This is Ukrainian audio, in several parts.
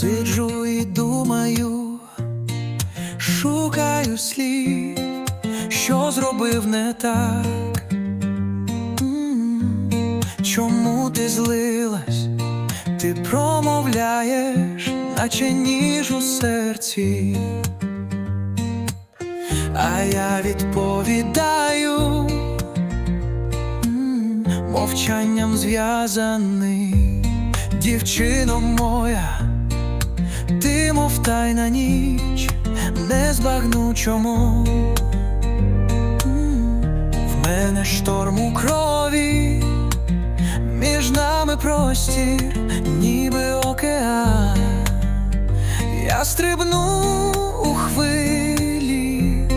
Сиджу і думаю, шукаю слів, що зробив не так. Чому ти злилась, ти промовляєш, наче ніж у серці, а я відповідаю, мовчанням зв'язаний, дівчино моя ти мов тайна ніч, не збагну чому. В мене шторм у крові, між нами простір, ніби океан. Я стрибну у хвилі,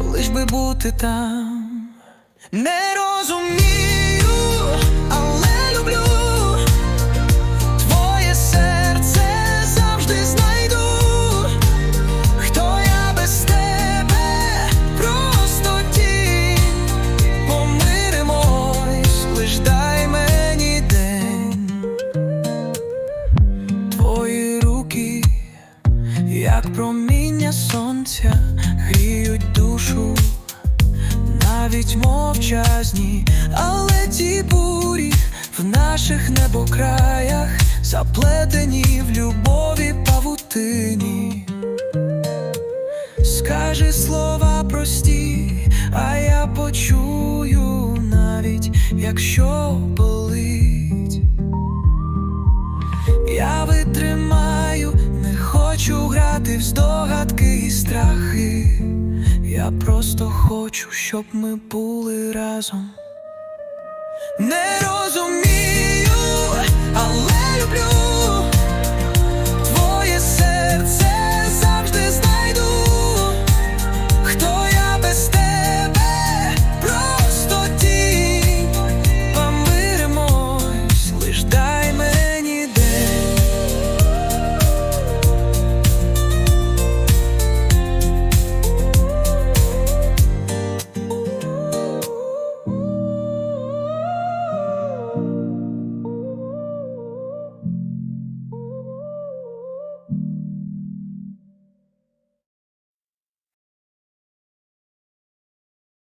лиш би бути там. Не розумію, сонця, гріють душу, навіть мовчазні, але ті бурі в наших небокраях заплетені в любові павутині. Скажи слова прості, а я почую навіть якщо хочу здогадки і страхи. Я просто хочу, щоб ми були разом. Не.